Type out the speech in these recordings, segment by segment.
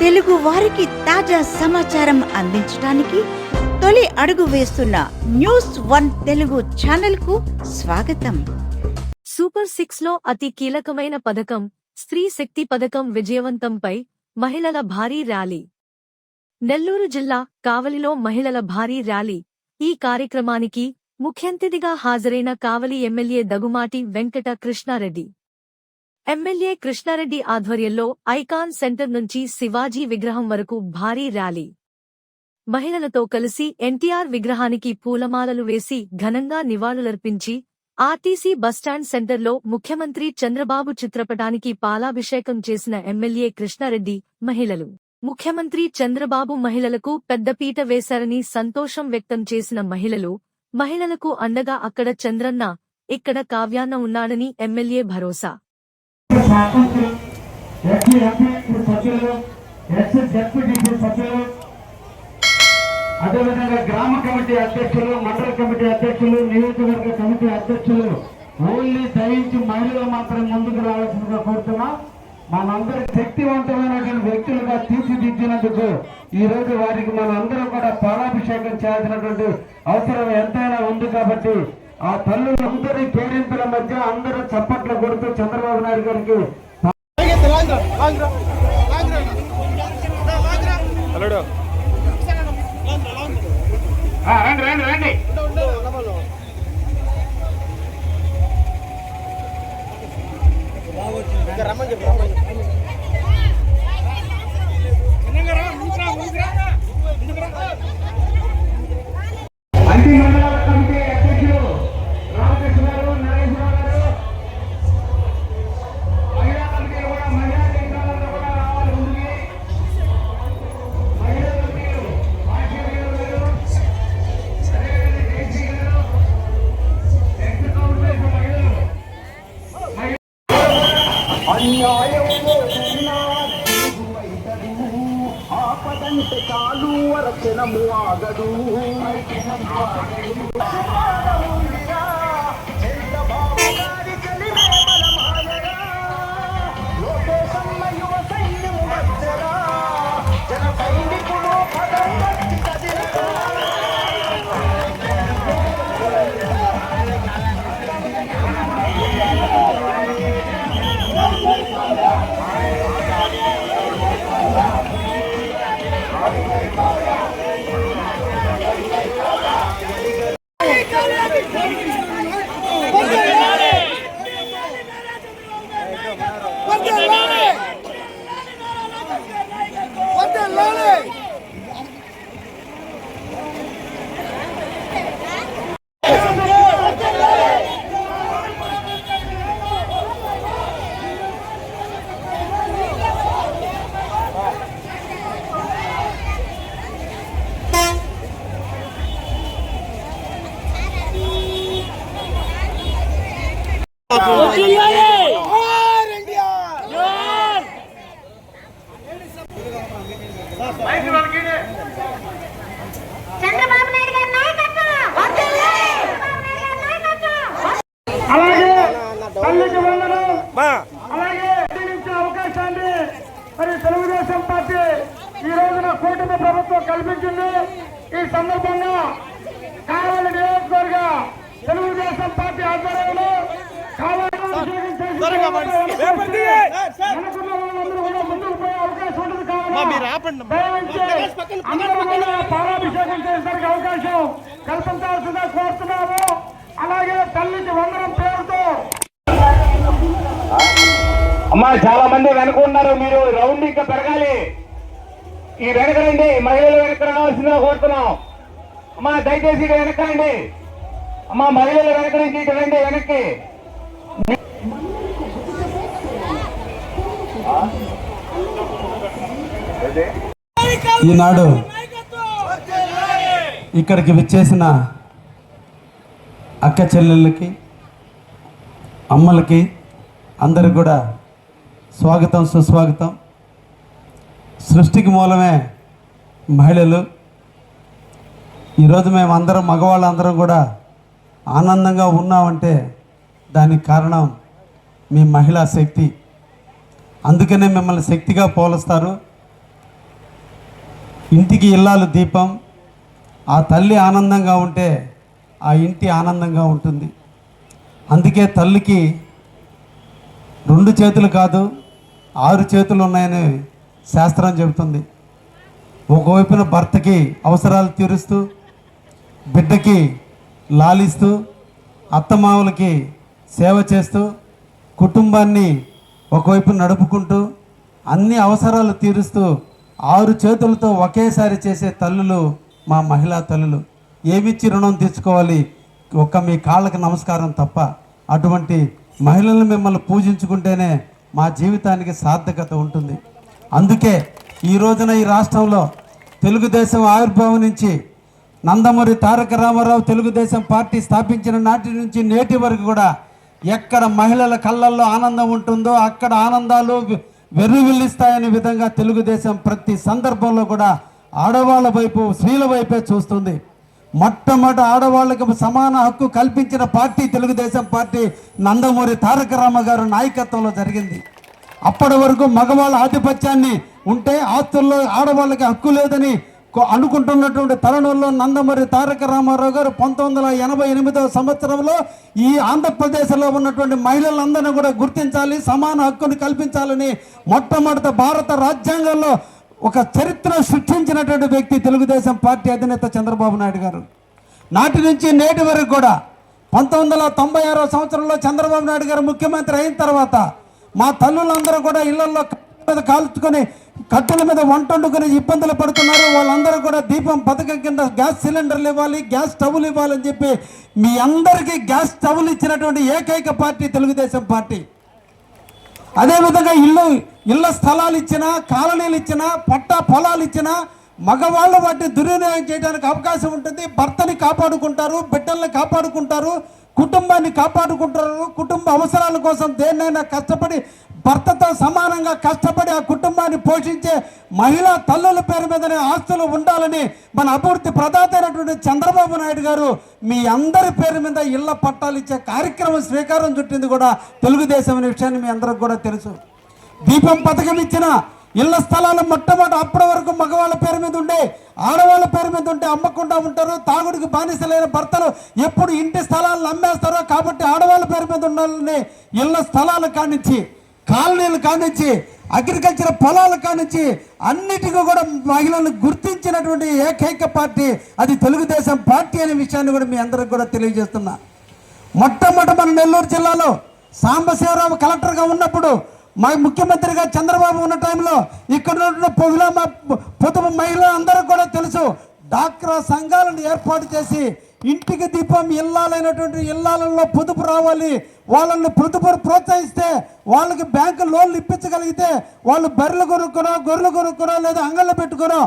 తెలుగు వారికి తాజా సమాచారం అందించడానికి తొలి అడుగు వేస్తున్న న్యూస్ వన్ తెలుగు ఛానల్కు స్వాగతం. సూపర్ సిక్స్లో అతి కీలకమైన పథకం స్త్రీ శక్తి పథకం విజయవంతంపై మహిళల భారీ ర్యాలీ. నెల్లూరు జిల్లా కావలిలో మహిళల భారీ ర్యాలీ. ఈ కార్యక్రమానికి ముఖ్యంతిథిగా హాజరైన కావలి ఎమ్మెల్యే దగుమాటి వెంకట కృష్ణారెడ్డి ఎమ్మెల్యే కృష్ణారెడ్డి ఆధ్వర్యంలో ఐకాన్ సెంటర్ నుంచి శివాజీ విగ్రహం వరకు భారీ ర్యాలీ. మహిళలతో కలిసి ఎన్టీఆర్ విగ్రహానికి పూలమాలలు వేసి ఘనంగా నివాళులర్పించి ఆర్టీసీ బస్టాండ్ సెంటర్లో ముఖ్యమంత్రి చంద్రబాబు చిత్రపటానికి పాలాభిషేకం చేసిన ఎమ్మెల్యే కృష్ణారెడ్డి మహిళలు. ముఖ్యమంత్రి చంద్రబాబు మహిళలకు పెద్దపీట వేశారని సంతోషం వ్యక్తం చేసిన మహిళలు మహిళలకు అండగా అక్కడ చంద్రన్న ఇక్కడ కావ్యాన్న ఉన్నాడని ఎమ్మెల్యే భరోసా. శాసనసభ్యులు ఎస్సీ ఎంపీ సభ్యులు ఎస్సీ జడ్పీటీసీ సభ్యులు అదేవిధంగా గ్రామ కమిటీ అధ్యక్షులు మండల కమిటీ అధ్యక్షులు నియోజకవర్గ కమిటీ అధ్యక్షులు ఓన్లీ దయించి మహిళలు మాత్రం ముందుకు రావాల్సిందిగా కోరుతున్నాం. మనందరి శక్తివంతమైనటువంటి వ్యక్తులుగా తీర్చిదిద్దినందుకు ఈ రోజు వారికి మనందరం కూడా పాలాభిషేకం చేయాల్సినటువంటి అవసరం ఎంతైనా ఉంది కాబట్టి ఆ తల్లులందరి పేరెంట్ల మధ్య అందరూ చప్పట్లు కొడుతూ చంద్రబాబు నాయుడు గారికి అల్లుడు ఆ, రండి రండి. రండి అన్ని కోరుతున్నాము అలాగే తల్లికి వందనం పేరుతో. అమ్మా చాలా మంది వెనక ఉన్నారు. మీరు రౌండ్ ఇంకా పెరగాలి. ఈ వెనక రండి. మహిళలు వెనక రావాల్సిందిగా కోరుతున్నాం. అమ్మా దయచేసి ఇటు వెనక రండి. అమ్మా మహిళలు వెనక నుంచి ఇటు రండి వెనక్కి. ఈనాడు ఇక్కడికి విచ్చేసిన అక్క చెల్లెళ్ళకి అమ్మలకి అందరికి కూడా స్వాగతం సుస్వాగతం. సృష్టికి మూలమే మహిళలు. ఈరోజు మేము అందరం మగవాళ్ళందరం కూడా ఆనందంగా ఉన్నామంటే దానికి కారణం మీ మహిళా శక్తి. అందుకనే మిమ్మల్ని శక్తిగా పోలుస్తారు. ఇంటికి ఇల్లాలు దీపం ఆ తల్లి ఆనందంగా ఉంటే ఆ ఇంటి ఆనందంగా ఉంటుంది. అందుకే తల్లికి రెండు చేతులు కాదు ఆరు చేతులు ఉన్నాయని శాస్త్రం చెబుతుంది. ఒకవైపున భర్తకి అవసరాలు తీరుస్తూ బిడ్డకి లాలిస్తూ అత్తమావులకి సేవ చేస్తూ కుటుంబాన్ని ఒకవైపు నడుపుకుంటూ అన్ని అవసరాలు తీరుస్తూ ఆరు చేతులతో ఒకేసారి చేసే తల్లులు మా మహిళా తల్లులు. ఏమిచ్చి రుణం తీసుకోవాలి ఒక్క మీ కాళ్ళకి నమస్కారం తప్ప అటువంటి మహిళలను మిమ్మల్ని పూజించుకుంటేనే మా జీవితానికి సార్థకత ఉంటుంది. అందుకే ఈ రోజున ఈ రాష్ట్రంలో తెలుగుదేశం ఆవిర్భావం నుంచి నందమూరి తారక రామారావు తెలుగుదేశం పార్టీ స్థాపించిన నాటి నుంచి నేటి వరకు కూడా ఎక్కడ మహిళల కళ్ళల్లో ఆనందం ఉంటుందో అక్కడ ఆనందాలు వెర్రువిల్లిస్తాయనే విధంగా తెలుగుదేశం ప్రతి సందర్భంలో కూడా ఆడవాళ్ళ వైపు స్త్రీల వైపే చూస్తుంది. మొట్టమొదటి ఆడవాళ్ళకి సమాన హక్కు కల్పించిన పార్టీ తెలుగుదేశం పార్టీ నందమూరి తారక రామ గారు నాయకత్వంలో జరిగింది. అప్పటి వరకు మగవాళ్ళ ఆధిపత్యాన్ని ఉంటే ఆస్తుల్లో ఆడవాళ్ళకి హక్కు లేదని అనుకుంటున్నటువంటి తరుణంలో నందమూరి తారక రామారావు గారు పంతొమ్మిది వందల ఎనభై ఎనిమిదవ సంవత్సరంలో ఈ ఆంధ్రప్రదేశ్లో ఉన్నటువంటి మహిళలందరినీ కూడా గుర్తించాలి సమాన హక్కును కల్పించాలని మొట్టమొదట భారత రాజ్యాంగంలో ఒక చరిత్ర సృష్టించినటువంటి వ్యక్తి తెలుగుదేశం పార్టీ అధినేత చంద్రబాబు నాయుడు గారు. నాటి నుంచి నేటి వరకు కూడా పంతొమ్మిది వందల తొంభై ఆరో సంవత్సరంలో చంద్రబాబు నాయుడు గారు ముఖ్యమంత్రి అయిన తర్వాత మా తల్లులందరూ కూడా ఇళ్ళలో మీద కాల్చుకొని కట్టెల మీద వంట వండుకొని ఇబ్బందులు పడుతున్నారు. వాళ్ళందరూ కూడా దీపం పథకం కింద గ్యాస్ సిలిండర్లు ఇవ్వాలి గ్యాస్ స్టవ్లు ఇవ్వాలని చెప్పి మీ అందరికీ గ్యాస్ స్టవ్లు ఇచ్చినటువంటి ఏకైక పార్టీ తెలుగుదేశం పార్టీ. అదేవిధంగా ఇల్లు ఇళ్ళ స్థలాలు ఇచ్చినా కాలనీలు ఇచ్చినా పట్టా పొలాలు ఇచ్చినా మగవాళ్ళు వాటిని దుర్వినియోగం చేయడానికి అవకాశం ఉంటుంది. భర్తని కాపాడుకుంటారు బిడ్డల్ని కాపాడుకుంటారు కుటుంబాన్ని కాపాడుకుంటారు కుటుంబ అవసరాల కోసం దేన్నైనా కష్టపడి భర్తతో సమానంగా కష్టపడి ఆ కుటుంబాన్ని పోషించే మహిళా తల్లుల పేరు మీదనే ఆస్తులు ఉండాలని మన అభివృద్ధి ప్రదాత అయినటువంటి చంద్రబాబు నాయుడు గారు మీ అందరి పేరు మీద ఇళ్ళ పట్టాలు ఇచ్చే కార్యక్రమం శ్రీకారం చుట్టింది కూడా తెలుగుదేశం అనే విషయాన్ని మీ అందరికి కూడా తెలుసు. దీపం పథకం ఇచ్చిన ఇళ్ళ స్థలాలు మొట్టమొదటి అప్పటి వరకు మగవాళ్ళ పేరు మీద ఉండే ఆడవాళ్ళ పేరు మీద ఉంటే అమ్మకుండా ఉంటారు తాగుడికి బానిసలైన భర్తలు ఎప్పుడు ఇంటి స్థలాలను అమ్మేస్తారో కాబట్టి ఆడవాళ్ళ పేరు మీద ఉండాలని ఇళ్ళ స్థలాలు కానిచ్చి కాలనీలు కానిచ్చి అగ్రికల్చర్ పొలాలు కానిచ్చి అన్నిటికీ కూడా మహిళలను గుర్తించినటువంటి ఏకైక పార్టీ అది తెలుగుదేశం పార్టీ అనే విషయాన్ని కూడా మీ అందరికి కూడా తెలియజేస్తున్నా. మొట్టమొదటి మన నెల్లూరు జిల్లాలో సాంబశివరావు కలెక్టర్గా ఉన్నప్పుడు మా ముఖ్యమంత్రిగా చంద్రబాబు ఉన్న టైంలో ఇక్కడ ఉన్నటువంటి పొగుల పొదుపు మహిళలు అందరూ కూడా తెలుసు డాక్రా సంఘాలను ఏర్పాటు చేసి ఇంటికి దీపం ఇల్లాలైనటువంటి ఇల్లాలలో పొదుపు రావాలి. వాళ్ళని పొదుపు ప్రోత్సహిస్తే వాళ్ళకి బ్యాంకు లోన్లు ఇప్పించగలిగితే వాళ్ళు బర్రెలు కొనుక్కునో గొర్రెలు కొనుక్కునో లేదా అంగళ్ళు పెట్టుకునో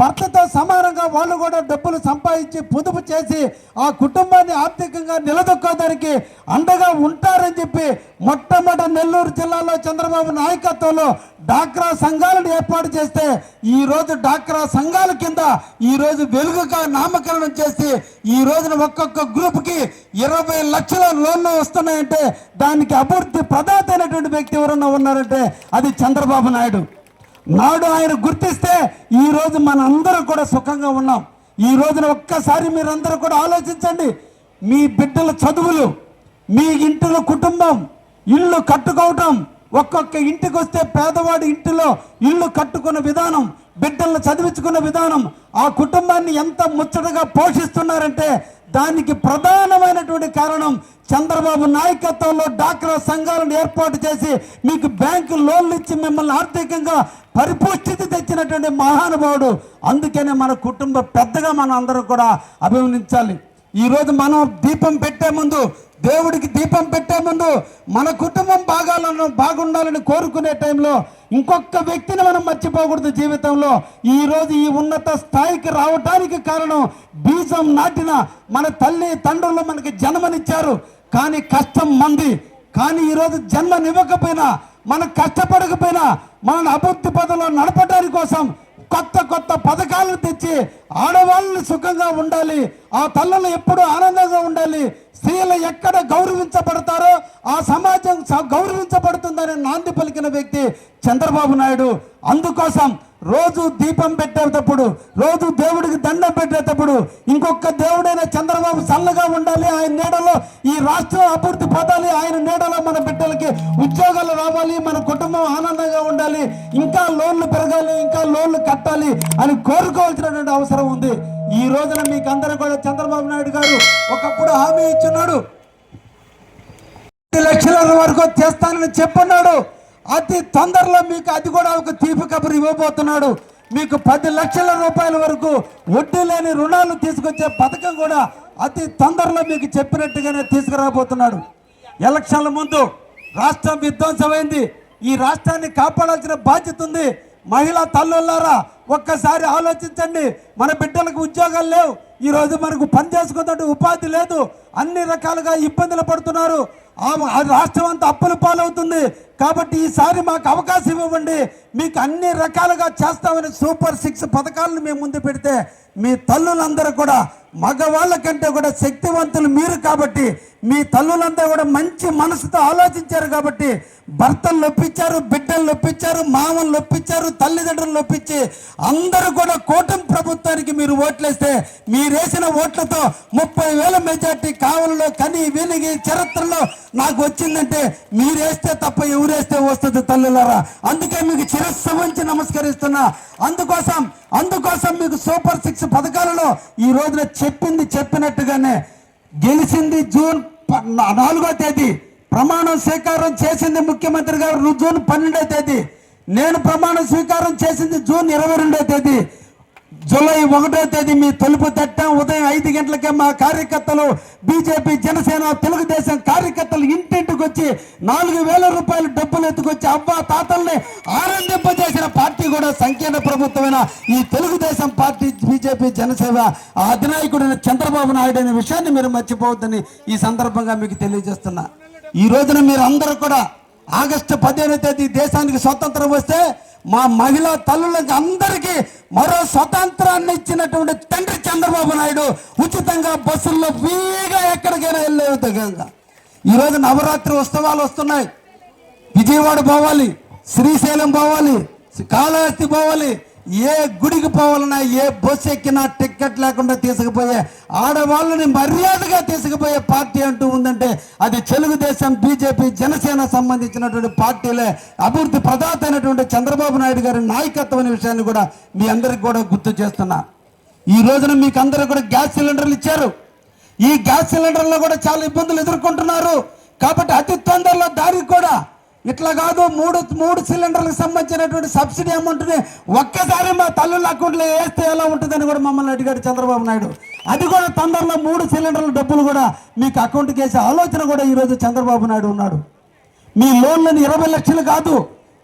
భర్తతో సమానంగా వాళ్ళు కూడా డబ్బులు సంపాదించి పొదుపు చేసి ఆ కుటుంబాన్ని ఆర్థికంగా నిలదొక్కోదానికి అండగా ఉంటారని చెప్పి మొట్టమొదటి నెల్లూరు జిల్లాలో చంద్రబాబు నాయకత్వంలో డాక్రా సంఘాలను ఏర్పాటు చేస్తే ఈ రోజు డాక్రా సంఘాల కింద ఈ రోజు వెలుగుగా నామకరణం చేసి ఈ రోజున ఒక్కొక్క గ్రూప్కి ఇరవై లక్షల లోన్లు వస్తున్నాయంటే దానికి అభివృద్ధి ప్రదాత అయినటువంటి వ్యక్తి ఎవరన్నా ఉన్నారంటే అది చంద్రబాబు నాయుడు. నాడు ఆయన గుర్తిస్తే ఈ రోజు మనందరం కూడా సుఖంగా ఉన్నాం. ఈ రోజున ఒక్కసారి మీరందరూ కూడా ఆలోచించండి. మీ బిడ్డల చదువులు మీ ఇంటిలో కుటుంబం ఇల్లు కట్టుకోవటం ఒక్కొక్క ఇంటికి వస్తే పేదవాడి ఇంటిలో ఇల్లు కట్టుకున్న విధానం బిడ్డలను చదివించుకున్న విధానం ఆ కుటుంబాన్ని ఎంత ముచ్చటగా పోషిస్తున్నారంటే దానికి ప్రధానమైనటువంటి కారణం చంద్రబాబు నాయకత్వంలో డాక్రా సంఘాలను ఏర్పాటు చేసి మీకు బ్యాంకు లోన్లు ఇచ్చి మిమ్మల్ని ఆర్థికంగా పరిపుష్టితి తెచ్చినటువంటి మహానుభావుడు. అందుకనే మన కుటుంబ పెద్దగా మనం అందరం కూడా అభినందించాలి. ఈరోజు మనం దీపం పెట్టే ముందు దేవుడికి దీపం పెట్టే ముందు మన కుటుంబం బాగాలను బాగుండాలని కోరుకునే టైంలో ఇంకొక వ్యక్తిని మనం మర్చిపోకూడదు జీవితంలో. ఈరోజు ఈ ఉన్నత స్థాయికి రావడానికి కారణం బీజం నాటిన మన తల్లి తండ్రులు మనకి జన్మనిచ్చారు. కానీ కష్టం మంది. కానీ ఈరోజు జన్మనివ్వకపోయినా మనం కష్టపడకపోయినా మనల్ని అభివృద్ధి పదంలో నడపడానికి కోసం కొత్త కొత్త పథకాలను తెచ్చి ఆడవాళ్ళని సుఖంగా ఉండాలి. ఆ తల్లలు ఎప్పుడు ఆనందంగా ఉండాలి. స్త్రీలు ఎక్కడ గౌరవించబడతారో ఆ సమాజం స- గౌరవించబడుతుందని నాంది పలికిన వ్యక్తి చంద్రబాబు నాయుడు. అందుకోసం రోజు దీపం పెట్టేటప్పుడు రోజు దేవుడికి దండం పెట్టేటప్పుడు ఇంకొక దేవుడైన చంద్రబాబు చల్లగా ఉండాలి. ఆయన నీడలో ఈ రాష్ట్రం అభివృద్ధి పొందాలి ఆయన నీడలో మన బిడ్డలకి ఉద్యోగాలు రావాలి. మన కుటుంబం ఆనందంగా ఉండాలి. ఇంకా లోన్లు పెరగాలి. ఇంకా లోన్లు కట్టాలి అని కోరుకోవాల్సినటువంటి అవసరం ఉంది. ఈ రోజున మీకు అందరూ కూడా చంద్రబాబు నాయుడు గారు ఒకప్పుడు హామీ ఇచ్చున్నాడు. లక్షల వరకు చేస్తానని చెప్పున్నాడు. అతి తొందరలో మీకు అది కూడా ఒక తీపి కబురు ఇవ్వబోతున్నాడు. మీకు పది లక్షల రూపాయల వరకు వడ్డీ లేని రుణాలు తీసుకొచ్చే పథకం కూడా అతి తొందరలో మీకు చెప్పినట్టుగానే తీసుకురాబోతున్నాడు. ఎలక్షన్ల ముందు రాష్ట్రం విధ్వంసమైంది. ఈ రాష్ట్రాన్ని కాపాడాల్సిన బాధ్యత ఉంది. మహిళా తల్లులారా ఒక్కసారి ఆలోచించండి. మన బిడ్డలకు ఉద్యోగాలు లేవు. ఈ రోజు మనకు పనిచేసుకున్నట్టు ఉపాధి లేదు. అన్ని రకాలుగా ఇబ్బందులు పడుతున్నారు. ఆ రాష్ట్రం అంతా అప్పుల పాలవుతుంది. కాబట్టి ఈసారి మాకు అవకాశం ఇవ్వండి. మీకు అన్ని రకాలుగా చేస్తామని సూపర్ సిక్స్ పథకాలను మేము ముందు పెడితే మీ తల్లులందరూ కూడా మగవాళ్ళ కంటే కూడా శక్తివంతులు మీరు కాబట్టి మీ తల్లులందరూ కూడా మంచి మనసుతో ఆలోచించారు కాబట్టి భర్తలు నొప్పించారు బిడ్డలు నొప్పించారు మామలు నొప్పించారు తల్లిదండ్రులు నొప్పించి అందరూ కూడా కూటమి ప్రభుత్వానికి మీరు ఓట్లేస్తే మీ వేసిన ఓట్లతో ముప్పై వేల మెజార్టీ కావలలో కని వెలిగి చరిత్రలో నాకు వచ్చిందంటే మీరేస్తే తప్ప ఎవరేస్తే వస్తుంది తల్లులారా? అందుకే మీకు చిరస్సు ఉంచి నమస్కరిస్తున్నా. అందుకోసం అందుకోసం మీకు సూపర్ సిక్స్ పథకాలలో ఈ రోజున చెప్పింది చెప్పినట్టుగానే గెలిచింది జూన్ ప- నాలుగో తేదీ. ప్రమాణం స్వీకారం చేసింది ముఖ్యమంత్రి గారు జూన్ పన్నెండో తేదీ. నేను ప్రమాణం స్వీకారం చేసింది జూన్ ఇరవై రెండో తేదీ. జూలై ఒకటో తేదీ మీ తలుపు తట్టాం. ఉదయం ఐదు గంటలకే మా కార్యకర్తలు బీజేపీ జనసేన తెలుగుదేశం కార్యకర్తలు ఇంటింటికి వచ్చి నాలుగు వేల రూపాయలు డబ్బులు ఎత్తుకొచ్చి అవ్వ తాతల్ని ఆనందింపజేసిన పార్టీ కూడా సంకీర్ణ ప్రభుత్వమైన ఈ తెలుగుదేశం పార్టీ బీజేపీ జనసేన అధినాయకుడైన చంద్రబాబు నాయుడు అనే విషయాన్ని మీరు మర్చిపోవద్దని ఈ సందర్భంగా మీకు తెలియజేస్తున్నా. ఈ రోజున మీరు అందరూ కూడా ఆగస్టు పదిహేనో తేదీ దేశానికి స్వతంత్రం వస్తే మా మహిళా తల్లులకు అందరికీ మరో స్వతంత్రాన్ని ఇచ్చినటువంటి తండ్రి చంద్రబాబు నాయుడు ఉచితంగా బస్సుల్లో వీగా ఎక్కడికైనా వెళ్ళే విధంగా ఈరోజు నవరాత్రి ఉత్సవాలు వస్తున్నాయి. విజయవాడ పోవాలి శ్రీశైలం పోవాలి కాళహస్తి పోవాలి ఏ గుడికి పోవాలన్నా ఏ బస్సు ఎక్కినా టికెట్ లేకుండా తీసుకుపోయే ఆడవాళ్ళని మర్యాదగా తీసుకుపోయే పార్టీ అంటూ ఉందంటే అది తెలుగుదేశం బీజేపీ జనసేన సంబంధించినటువంటి పార్టీలే. అభివృద్ధి ప్రదాత అయినటువంటి చంద్రబాబు నాయుడు గారి నాయకత్వం అనే విషయాన్ని కూడా మీ అందరికి కూడా గుర్తు చేస్తున్నా. ఈ రోజున మీకు అందరూ కూడా గ్యాస్ సిలిండర్లు ఇచ్చారు. ఈ గ్యాస్ సిలిండర్లో కూడా చాలా ఇబ్బందులు ఎదుర్కొంటున్నారు. కాబట్టి అతి తొందరలో దానికి కూడా ఇట్లా కాదు మూడు మూడు సిలిండర్లకు సంబంధించినటువంటి సబ్సిడీ అమౌంట్ని ఒక్కసారి మా తల్లుల అకౌంట్లో వేస్తే ఎలా ఉంటుందని కూడా మమ్మల్ని అడిగాడు చంద్రబాబు నాయుడు. అది కూడా తొందరలో మూడు సిలిండర్ల డబ్బులు కూడా మీకు అకౌంట్కి వేసే ఆలోచన కూడా ఈరోజు చంద్రబాబు నాయుడు ఉన్నాడు. మీ లోన్లను ఇరవై లక్షలు కాదు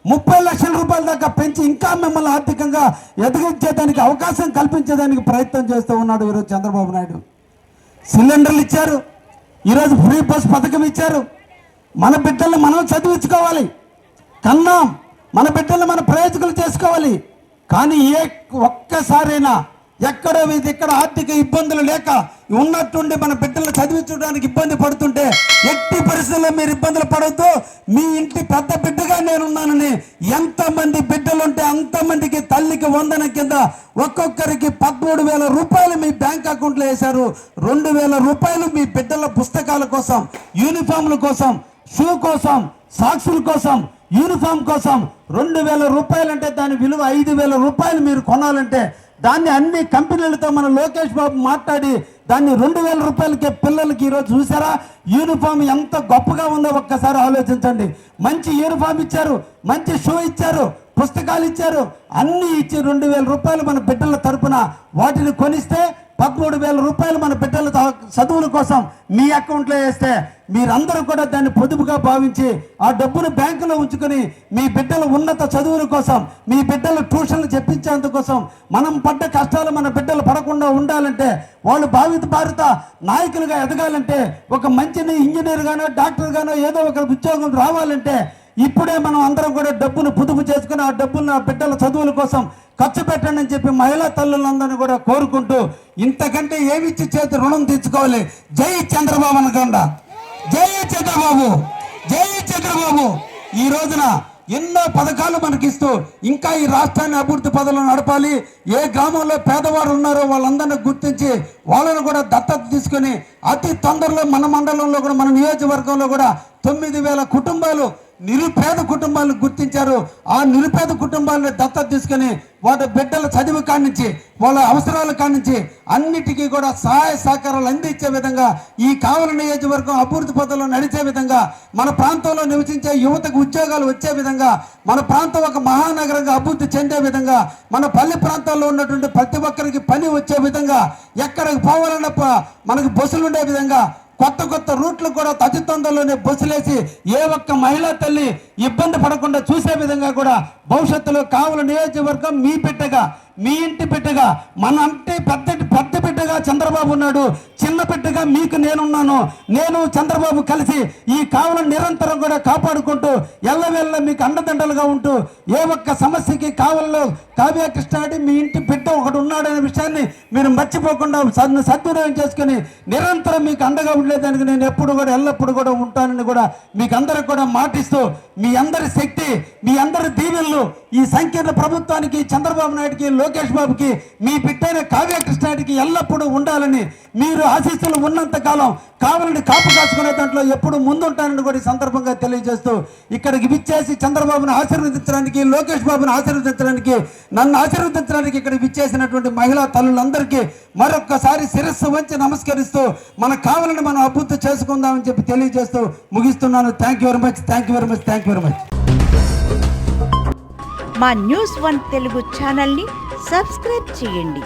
ముప్పై లక్షల రూపాయల దాకా పెంచి ఇంకా మిమ్మల్ని ఆర్థికంగా ఎదిగించేదానికి అవకాశం కల్పించేదానికి ప్రయత్నం చేస్తూ ఉన్నాడు ఈరోజు చంద్రబాబు నాయుడు. సిలిండర్లు ఇచ్చారు ఈరోజు ఫ్రీ బస్ పథకం ఇచ్చారు. మన బిడ్డల్ని మనం చదివించుకోవాలి. కన్నాం. మన బిడ్డల్ని మన ప్రయోజకులు చేసుకోవాలి. కానీ ఏ ఒక్కసారైనా ఎక్కడో ఇది ఇక్కడ ఆర్థిక ఇబ్బందులు లేక ఉన్నట్టుండి మన బిడ్డలు చదివించడానికి ఇబ్బంది పడుతుంటే ఎట్టి పరిస్థితుల్లో మీరు ఇబ్బందులు పడవద్దు మీ ఇంటి పెద్ద బిడ్డగా నేనున్నానని ఎంతమంది బిడ్డలుంటే అంతమందికి తల్లికి వందన కింద ఒక్కొక్కరికి పదమూడు వేల రూపాయలు మీ బ్యాంక్ అకౌంట్లో వేశారు. రెండు వేల రూపాయలు మీ బిడ్డల పుస్తకాల కోసం యూనిఫామ్ల కోసం షూ కోసం సాక్సుల కోసం యూనిఫామ్ కోసం రెండు వేల రూపాయలంటే దాని విలువ ఐదు వేల రూపాయలు మీరు కొనాలంటే దాన్ని అన్ని కంపెనీలతో మన లోకేష్ బాబు మాట్లాడి దాన్ని రెండు వేల రూపాయలకే పిల్లలకి ఈరోజు చూసారా? యూనిఫామ్ ఎంత గొప్పగా ఉందో ఒక్కసారి ఆలోచించండి. మంచి యూనిఫామ్ ఇచ్చారు మంచి షూ ఇచ్చారు పుస్తకాలు ఇచ్చారు అన్నీ ఇచ్చి రెండు వేల రూపాయలు మన బిడ్డల తరపున వాటిని కొనిస్తే పదమూడు వేల రూపాయలు మన బిడ్డల చదువుల కోసం మీ అకౌంట్లో వేస్తే మీరందరూ కూడా దాన్ని పొదుపుగా భావించి ఆ డబ్బును బ్యాంకులో ఉంచుకొని మీ బిడ్డల ఉన్నత చదువుల కోసం మీ బిడ్డల ట్యూషన్లు చెప్పించేందుకోసం మనం పడ్డ కష్టాలు మన బిడ్డలు పడకుండా ఉండాలంటే వాళ్ళు భావిత భారత నాయకులుగా ఎదగాలంటే ఒక మంచి ఇంజనీర్ గానో డాక్టర్ గానో ఏదో ఒక ఉద్యోగం రావాలంటే ఇప్పుడే మనం అందరం కూడా డబ్బును పొదుపు చేసుకుని ఆ డబ్బును ఆ బిడ్డల చదువుల కోసం ఖర్చు పెట్టండి అని చెప్పి మహిళా తల్లులందరినీ కూడా కోరుకుంటూ ఇంతకంటే ఏమిచ్చి చేతి రుణం తీర్చుకోవాలి? జై చంద్రబాబు అనకుండా. జై చంద్రబాబు. జై చంద్రబాబు. ఈ రోజున ఎన్నో పథకాలు మనకిస్తూ ఇంకా ఈ రాష్ట్రాన్ని అభివృద్ధి పదవులు నడపాలి. ఏ గ్రామంలో పేదవారు ఉన్నారో వాళ్ళందరినీ గుర్తించి వాళ్ళను కూడా దత్తత తీసుకొని అతి తొందరలో మన మండలంలో కూడా మన నియోజకవర్గంలో కూడా తొమ్మిది వేల కుటుంబాలు నిరుపేద కుటుంబాలను గుర్తించారు. ఆ నిరుపేద కుటుంబాలను దత్తత తీసుకొని వాళ్ళ బిడ్డల చదువు కానించి వాళ్ళ అవసరాల కానించి అన్నిటికీ కూడా సహాయ సహకారాలు అందించే విధంగా ఈ కావలి నియోజకవర్గం అభివృద్ధి పథంలో నడిచే విధంగా మన ప్రాంతంలో నివసించే యువతకు ఉద్యోగాలు వచ్చే విధంగా మన ప్రాంతం ఒక మహానగరంగా అభివృద్ధి చెందే విధంగా మన పల్లె ప్రాంతాల్లో ఉన్నటువంటి ప్రతి ఒక్కరికి పని వచ్చే విధంగా ఎక్కడికి పోవాలన్న మనకు మనకి బస్సులు ఉండే విధంగా కొత్త కొత్త రూట్లు కూడా తది తొందరలోనే బస్సులేసి ఏ ఒక్క మహిళా తల్లి ఇబ్బంది పడకుండా చూసే విధంగా కూడా భవిష్యత్తులో కావుల నియోజకవర్గం మీ పెట్టగా మీ ఇంటి పెట్టగా మన అంటే పెద్ద పెద్ద బిడ్డగా చంద్రబాబు ఉన్నాడు. చిన్న బిడ్డగా మీకు నేనున్నాను. నేను చంద్రబాబు కలిసి ఈ కావులను నిరంతరం కూడా కాపాడుకుంటూ ఎల్లవేళ్ళ మీకు అండదండలుగా ఉంటూ ఏ ఒక్క సమస్యకి కావల్లో కావ్యకృష్ణాడి మీ ఇంటి బిడ్డ ఒకడు ఉన్నాడనే విషయాన్ని మీరు మర్చిపోకుండా సద్వినియోగం చేసుకుని నిరంతరం మీకు అండగా ఉండేదానికి నేను ఎప్పుడు కూడా ఎల్లప్పుడు కూడా ఉంటానని కూడా మీకు అందరికి కూడా మాటిస్తూ మీ అందరి శక్తి మీ అందరి దీవెనలు ఈ సంకీర్ణ ప్రభుత్వానికి చంద్రబాబు నాయుడికి లోకేష్ బాబుకి మీ బిడ్డైన కావ్యకృష్ణాడికి ఎల్లప్పుడూ ఉండాలని మీరు ఆశీస్సులు ఉన్నంత కాలం కావాలని కాపు కాచుకునే దాంట్లో ఎప్పుడు ముందుంటానని కూడా సందర్భంగా తెలియజేస్తూ ఇక్కడికి విచ్చేసి చంద్రబాబును ఆశీర్వదించడానికి లోకేష్ బాబును ఆశీర్వదించడానికి నన్ను ఆశీర్వదించడానికి ఇక్కడ విచ్చేసినటువంటి మహిళా తల్లులందరికీ మరొక్కసారి శిరస్సు వంచి నమస్కరిస్తూ మన కావాలని మనం అభివృద్ధి చేసుకుందామని చెప్పి తెలియజేస్తూ ముగిస్తున్నాను. Thank you very much thank you very much thank you very much మా న్యూస్ వన్ తెలుగు ఛానల్ని సబ్స్క్రైబ్ చేయండి.